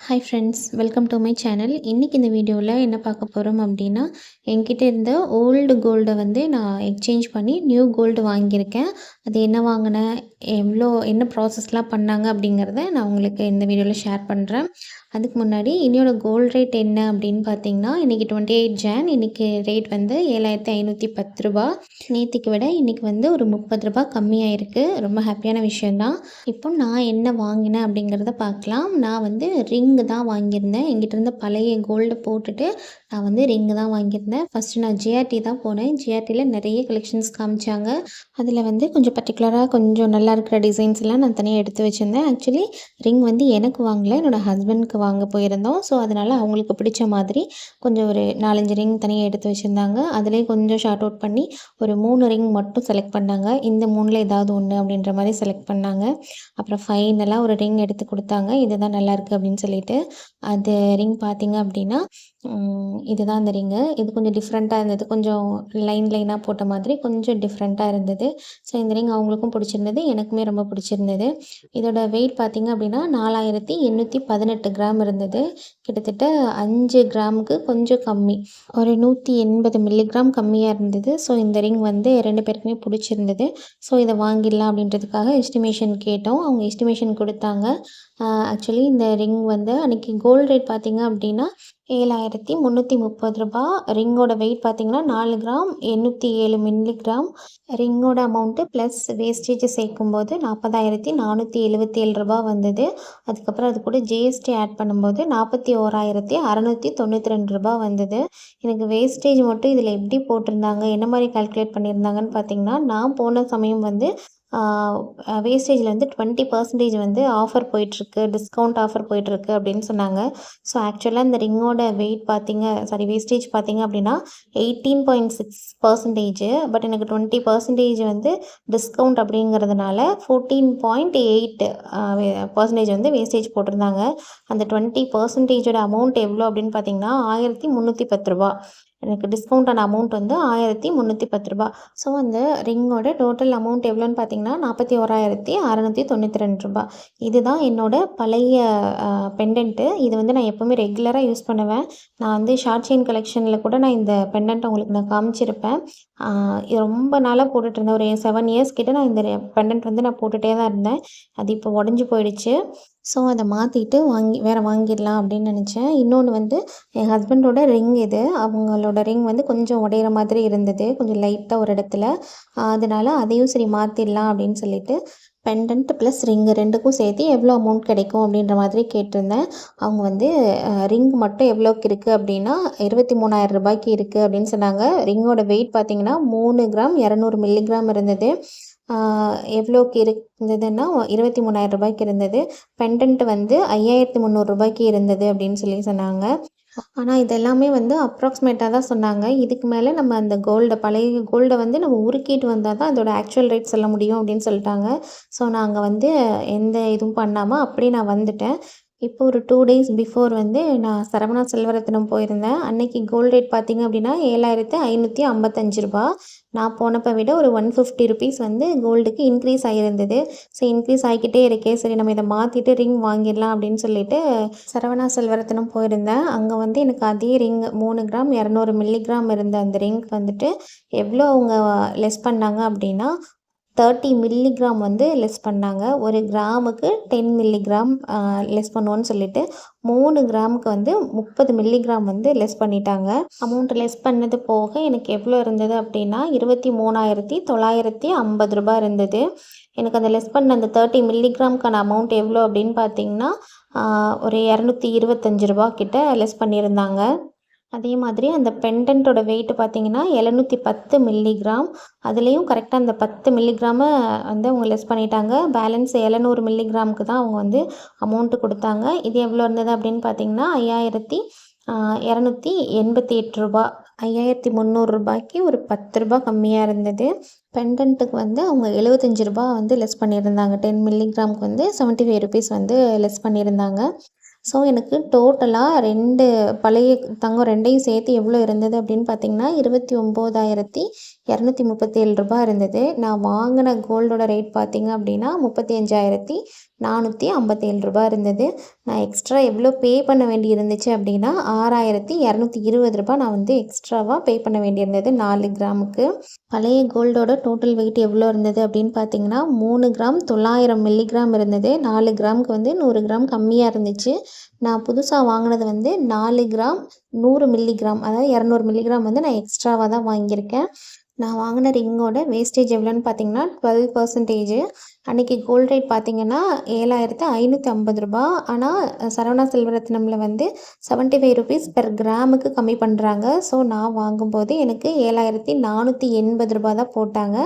Hi friends welcome to my channel இன்றைக்கி இந்த வீடியோவில் என்ன பார்க்க போகிறோம் அப்படின்னா என்கிட்ட இருந்த ஓல்டு கோல்டை வந்து நான் எக்ஸ்சேஞ்ச் பண்ணி நியூ கோல்டு வாங்கியிருக்கேன். அது என்ன வாங்கினேன் எவ்வளோ என்ன ப்ராசஸ்லாம் பண்ணாங்க அப்படிங்கிறத நான் உங்களுக்கு இந்த வீடியோவில் ஷேர் பண்ணுறேன் அதுக்கு முன்னாடி இன்னையோட கோல்டு ரேட் என்ன அப்படின்னு பார்த்தீங்கன்னா இன்றைக்கி டுவெண்ட்டி எயிட் ஜான் இன்றைக்கி ரேட் வந்து ஏழாயிரத்தி ஐநூற்றி பத்து ரூபா. நேற்றுக்கு விட இன்றைக்கி வந்து ஒரு முப்பது ரூபா கம்மியாயிருக்கு. ரொம்ப ஹாப்பியான விஷயந்தான் இப்போ நான் என்ன வாங்கினேன் அப்படிங்கிறத பார்க்கலாம். நான் வந்து ரிங்கு தான் வாங்கியிருந்தேன். எங்கிட்ட இருந்த பழைய கோல்டு போட்டுட்டு நான் வந்து ரிங்கு தான் வாங்கியிருந்தேன். ஃபஸ்ட்டு நான் ஜிஆர்டி தான் போனேன். ஜிஆர்டியில் நிறைய கலெக்ஷன்ஸ் காமிச்சாங்க. அதில் வந்து கொஞ்சம் பர்டிகுலராக கொஞ்சம் நல்லா இருக்கிற டிசைன்ஸ் எல்லாம் நான் தனியாக எடுத்து வச்சுருந்தேன். ஆக்சுவலி ரிங் வந்து எனக்கு வாங்கலை. என்னோடய ஹஸ்பண்ட்க்கு வாங்க போயிருந்தோம். ஸோ அதனால் அவங்களுக்கு பிடிச்ச மாதிரி கொஞ்சம் ஒரு நாலஞ்சு ரிங் தனியாக எடுத்து வச்சுருந்தாங்க. அதிலே கொஞ்சம் ஷார்ட் அவுட் பண்ணி ஒரு மூணு ரிங் மட்டும் செலக்ட் பண்ணாங்க. இந்த மூணில் ஏதாவது ஒன்று அப்படின்ற மாதிரி செலக்ட் பண்ணாங்க. அப்புறம் ஃபைனலாக ஒரு ரிங் எடுத்து கொடுத்தாங்க. இதுதான் நல்லாயிருக்கு அப்படின்னு சொல்லிட்டு. அது ரிங் பார்த்தீங்க அப்படின்னா இதுதான் அந்த ரிங்கு. இது கொஞ்சம் டிஃப்ரெண்ட்டாக இருந்தது. கொஞ்சம் லைன் லைனாக போட்ட மாதிரி கொஞ்சம் டிஃப்ரெண்ட்டாக இருந்தது. ஸோ இந்த ரிங் அவங்களுக்கும் பிடிச்சிருந்தது. எனக்குமே ரொம்ப பிடிச்சிருந்தது. இதோட வெயிட் பார்த்திங்க அப்படின்னா நாலாயிரத்தி எண்ணூற்றி பதினெட்டு கிராம். இருந்தது. கிட்டத்தட்ட அஞ்சு கிராமுக்கு கொஞ்சம் கம்மி. ஒரு நூற்றி எண்பது மில்லிகிராம் கம்மியாக இருந்தது. ஸோ இந்த ரிங் வந்து ரெண்டு பேருக்குமே பிடிச்சிருந்தது. ஸோ இதை வாங்கிடலாம் அப்படின்றதுக்காக எஸ்டிமேஷன் கேட்டோம். அவங்க எஸ்டிமேஷன் கொடுத்தாங்க. ஆக்சுவலி இந்த ரிங் வந்து அன்றைக்கி கோல்டு ரேட் பார்த்திங்க அப்படின்னா ஏழாயிரத்தி முந்நூற்றி முப்பது ரூபா. ரிங்கோட வெயிட் பார்த்திங்கன்னா நாலு கிராம் எண்ணூற்றி ஏழு மில்லிகிராம் ரிங்கோட அமௌண்ட்டு ப்ளஸ் வேஸ்டேஜ் சேர்க்கும்போது நாற்பதாயிரத்தி நானூற்றி எழுபத்தி ஏழு ரூபா வந்தது. அதுக்கப்புறம் அது கூட ஜிஎஸ்டி ஆட் பண்ணும்போது நாற்பத்தி ஓராயிரத்தி அறநூற்றி தொண்ணூற்றி ரெண்டு ரூபா வந்தது. எனக்கு வேஸ்டேஜ் மட்டும் இதில் எப்படி போட்டிருந்தாங்க என்ன மாதிரி கால்குலேட் பண்ணியிருந்தாங்கன்னு பார்த்திங்கன்னா நான் போன சமயம் வந்து வேஸ்டேஜில் வந்து டுவெண்ட்டி பர்சன்டேஜ் வந்து ஆஃபர் போயிட்டுருக்கு டிஸ்கவுண்ட் ஆஃபர் போயிட்டுருக்கு அப்படின்னு சொன்னாங்க. ஸோ ஆக்சுவலாக இந்த ரிங்கோட வெயிட் பார்த்தீங்க சாரி வேஸ்டேஜ் பார்த்தீங்க அப்படின்னா eighteen point six percentage but எனக்கு டுவெண்ட்டி பர்சன்டேஜ் வந்து டிஸ்கவுண்ட் அப்படிங்கிறதுனால ஃபோர்டீன் பாயிண்ட் எயிட் பர்சன்டேஜ் வந்து வேஸ்டேஜ் போட்டிருந்தாங்க. அந்த டுவெண்ட்டி பர்சன்டேஜோட அமௌண்ட் எவ்வளோ அப்படின்னு பார்த்தீங்கன்னா ஆயிரத்தி முந்நூற்றி பத்து ரூபா. எனக்கு டிஸ்கவுண்டான அமௌண்ட் வந்து ஆயிரத்தி முந்நூற்றி பத்து ரூபா. ஸோ அந்த ரிங்கோட டோட்டல் அமௌண்ட் எவ்வளோன்னு பார்த்தீங்கன்னா நாற்பத்தி ஓராயிரத்தி அறநூற்றி தொண்ணூற்றி ரெண்டு ரூபா. இதுதான் என்னோட பழைய பெண்டன்ட்டு இது வந்து நான் எப்போவுமே ரெகுலராக யூஸ் பண்ணுவேன். நான் வந்து ஷார்ட் செயின் கலெக்ஷனில் கூட நான் இந்த பெண்டன்ட் உங்களுக்கு நான் காமிச்சிருப்பேன். இது ரொம்ப நாளாக போட்டுட்டு இருந்தேன் ஒரு செவன் இயர்ஸ் கிட்டே நான் இந்த பெண்டன்ட் வந்து நான் போட்டுகிட்டே தான் இருந்தேன். அது இப்போ உடஞ்சி போயிடுச்சு. ஸோ அதை மாற்றிட்டு வாங்கி வேறு வாங்கிடலாம் அப்படின்னு நினச்சேன். இன்னொன்று வந்து என் ஹஸ்பண்டோட ரிங் இது. அவங்களோட ரிங் வந்து கொஞ்சம் உடையிற மாதிரி இருந்தது. கொஞ்சம் லைட்டாக ஒரு இடத்துல. அதனால் அதையும் சரி மாற்றிடலாம் அப்படின்னு சொல்லிட்டு பெண்டன்ட் ப்ளஸ் ரிங்கு ரெண்டுக்கும் சேர்த்து எவ்வளோ அமௌண்ட் கிடைக்கும் அப்படின்ற மாதிரி கேட்டிருந்தேன். அவங்க வந்து ரிங் மட்டும் எவ்வளோக்கு இருக்குது அப்படின்னா இருபத்தி மூணாயிரம் ரூபாய்க்கு இருக்குது அப்படின்னு சொன்னாங்க. ரிங்கோட வெயிட் பார்த்திங்கன்னா மூணு கிராம் இரநூறு மில்லிகிராம் இருந்தது. எவ்வளோக்கு இருந்ததுன்னா இருபத்தி மூணாயிரம் ரூபாய்க்கு இருந்தது. பெண்டன்ட் வந்து ஐயாயிரத்தி முந்நூறுரூபாய்க்கு இருந்தது அப்படின்னு சொல்லி சொன்னாங்க. ஆனால் இதெல்லாமே வந்து அப்ராக்சிமேட்டாக தான் சொன்னாங்க. இதுக்கு மேலே நம்ம அந்த கோல்டை பழைய கோல்டை வந்து நம்ம உருக்கிட்டு வந்தால் தான் அதோட ஆக்சுவல் ரேட் சொல்ல முடியும் அப்படின்னு சொல்லிட்டாங்க. ஸோ நாங்கள் வந்து எந்த இதுவும் பண்ணாமல் அப்படியே நான் வந்துட்டேன். இப்போ ஒரு டூ டேஸ் பிஃபோர் வந்து நான் சரவணா செல்வரத்தினம் போயிருந்தேன். அன்னைக்கு கோல்ட் ரேட் பார்த்திங்க அப்படின்னா ஏழாயிரத்து ஐநூற்றி ஐம்பத்தஞ்சு ரூபா. நான் போனப்போ விட ஒரு ஒன் ஃபிஃப்டி ருபீஸ் வந்து கோல்டுக்கு இன்க்ரீஸ் ஆகியிருந்தது ஸோ இன்க்ரீஸ் ஆகிக்கிட்டே இருக்கே. சரி நம்ம இதை மாற்றிட்டு ரிங் வாங்கிடலாம் அப்படின்னு சொல்லிட்டு சரவணா செல்வரத்தினம் போயிருந்தேன். அங்கே வந்து எனக்கு அதே ரிங் மூணு கிராம் இரநூறு மில்லிகிராம் இருந்த அந்த ரிங் வந்துட்டு எவ்வளோ அவங்க லெஸ் பண்ணாங்க அப்படின்னா தேர்ட்டி மில்லிகிராம் வந்து லெஸ் பண்ணாங்க. ஒரு கிராமுக்கு டென் மில்லிகிராம் லெஸ் பண்ணுவோன்னு சொல்லிட்டு மூணு கிராமுக்கு வந்து முப்பது மில்லிகிராம் வந்து லெஸ் பண்ணிட்டாங்க. அமௌண்ட் லெஸ் பண்ணது போக எனக்கு எவ்வளோ இருந்தது அப்படின்னா இருபத்தி மூணாயிரத்தி தொள்ளாயிரத்தி ஐம்பது ரூபாய் இருந்தது. எனக்கு அந்த லெஸ் பண்ண அந்த தேர்ட்டி மில்லிகிராம்க்கான அமௌண்ட் எவ்வளோ அப்படின்னு பார்த்தீங்கன்னா ஒரு இரநூத்தி இருபத்தஞ்சி ரூபா கிட்ட லெஸ் பண்ணியிருந்தாங்க. அதே மாதிரி அந்த பெண்டன்ட்டோட வெயிட்டு பார்த்தீங்கன்னா எழுநூற்றி பத்து மில்லிகிராம் அதுலேயும் கரெக்டாக அந்த பத்து மில்லிகிராமை வந்து அவங்க லெஸ் பண்ணிட்டாங்க. பேலன்ஸ் எழுநூறு மில்லிகிராமுக்கு தான் அவங்க வந்து அமௌண்ட்டு கொடுத்தாங்க. இது எவ்வளோ இருந்தது அப்படின்னு பார்த்தீங்கன்னா ஐயாயிரத்தி இரநூத்தி எண்பத்தி எட்டு ரூபா. ஐயாயிரத்தி முந்நூறுரூபாய்க்கு ஒரு பத்து ரூபா கம்மியாக இருந்தது. பெண்டன்ட்டுக்கு வந்து அவங்க எழுபத்தஞ்சி ரூபா வந்து லெஸ் பண்ணியிருந்தாங்க. டென் மில்லிகிராமுக்கு வந்து செவன்ட்டி ஃபைவ் ருபீஸ் வந்து லெஸ் பண்ணியிருந்தாங்க. ஸோ எனக்கு டோட்டலாக ரெண்டு பழைய தங்கம் ரெண்டையும் சேர்த்து எவ்வளோ இருந்தது அப்படின்னு பார்த்தீங்கன்னா இருபத்தி ஒம்போதாயிரத்தி இரநூத்தி முப்பத்தி ஏழு ரூபாய் இருந்தது. நான் வாங்கின கோல்டோட ரேட் பார்த்திங்க அப்படின்னா முப்பத்தி அஞ்சாயிரத்தி நானூற்றி ஐம்பத்தேழு ரூபா இருந்தது. நான் எக்ஸ்ட்ரா எவ்வளோ பே பண்ண வேண்டி இருந்துச்சு அப்படின்னா ஆறாயிரத்தி இரநூத்தி இருபது ரூபாய் நான் வந்து எக்ஸ்ட்ராவாக பே பண்ண வேண்டியிருந்தது நாலு கிராமுக்கு. பழைய கோல்டோட டோட்டல் வெயிட் எவ்வளோ இருந்தது அப்படின்னு பார்த்தீங்கன்னா மூணு கிராம் தொள்ளாயிரம் மில்லிகிராம் இருந்தது. நாலு கிராமுக்கு வந்து நூறு கிராம் கம்மியாக இருந்துச்சு. நான் புதுசாக வாங்கினது வந்து நாலு கிராம் நூறு மில்லிகிராம் அதாவது இரநூறு மில்லிகிராம் வந்து நான் எக்ஸ்ட்ராவாக தான் வாங்கியிருக்கேன். நான் வாங்கின ரிங்கோட வேஸ்டேஜ் எவ்வளோன்னு பார்த்தீங்கன்னா டுவெல் பர்சன்டேஜ் அன்றைக்கி கோல்ட் ரேட் பார்த்தீங்கன்னா ஏழாயிரத்து ஐநூற்றி ஐம்பது ரூபா. ஆனால் சரவணா செல்வரத்னமில் வந்து செவன்ட்டி ஃபைவ் ருபீஸ் பெர் கிராமுக்கு கம்மி பண்ணுறாங்க ஸோ நான் வாங்கும்போது எனக்கு ஏழாயிரத்தி நானூற்றி எண்பது ரூபா தான் போட்டாங்க.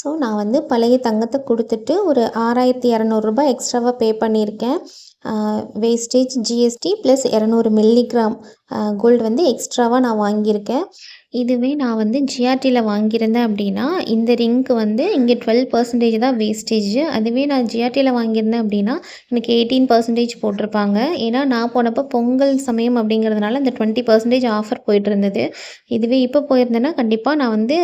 ஸோ நான் வந்து பழைய தங்கத்தை கொடுத்துட்டு ஒரு ஆறாயிரத்தி இரநூறுபா எக்ஸ்ட்ராவாக பே பண்ணியிருக்கேன். வேஸ்டேஜ் ஜிஎஸ்டி ப்ளஸ் இரநூறு மில்லிகிராம் கோல்டு வந்து எக்ஸ்ட்ராவாக நான் வாங்கியிருக்கேன். இதுவே நான் வந்து ஜிஆர்டியில் வாங்கியிருந்தேன் அப்படின்னா இந்த ரிங்க்கு வந்து இங்கே டுவெல் பர்சன்டேஜ் தான் வேஸ்டேஜ் அதுவே நான் ஜிஆர்டியில் வாங்கியிருந்தேன் அப்படின்னா எனக்கு எயிட்டீன் பர்சன்டேஜ் போட்டிருப்பாங்க. ஏன்னா நான் போனப்போ பொங்கல் சமயம் அப்படிங்கிறதுனால இந்த டுவெண்ட்டி பர்சன்டேஜ் ஆஃபர் போயிட்டு இருந்தது இதுவே இப்போ போயிருந்தேன்னா கண்டிப்பாக நான் வந்து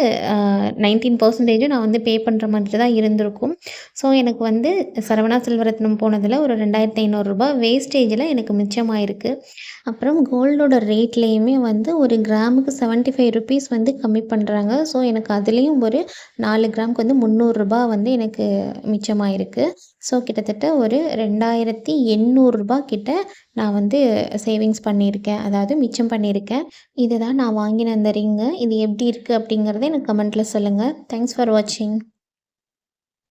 நைன்டீன் பர்சன்டேஜும் நான் வந்து பே பண்ணுற மாதிரி தான் இருந்திருக்கும். ஸோ எனக்கு வந்து சரவணா செல்வரத்னம் போனதில் ஒரு ரெண்டாயிரத்தி ஐநூறுரூபா வேஸ்டேஜில் எனக்கு மிச்சமாயிருக்கு. அப்புறம் கோல்டோட ரேட்லேயுமே வந்து ஒரு கிராமுக்கு செவன்ட்டி ஃபைவ் ருபீஸ் வந்து கம்மி பண்ணுறாங்க ஸோ எனக்கு அதுலேயும் ஒரு நாலு கிராமுக்கு வந்து முந்நூறுரூபா வந்து எனக்கு மிச்சமாயிருக்கு. ஸோ கிட்டத்தட்ட ஒரு ரெண்டாயிரத்தி எண்ணூறுரூபா கிட்ட நான் வந்து சேவிங்ஸ் பண்ணியிருக்கேன். அதாவது மிச்சம் பண்ணியிருக்கேன். இதுதான் நான் வாங்கின அந்த ரிங்கு இது எப்படி இருக்குது அப்படிங்கிறத எனக்கு கமெண்ட்டில் சொல்லுங்கள் தேங்க்ஸ் ஃபார் வாட்சிங்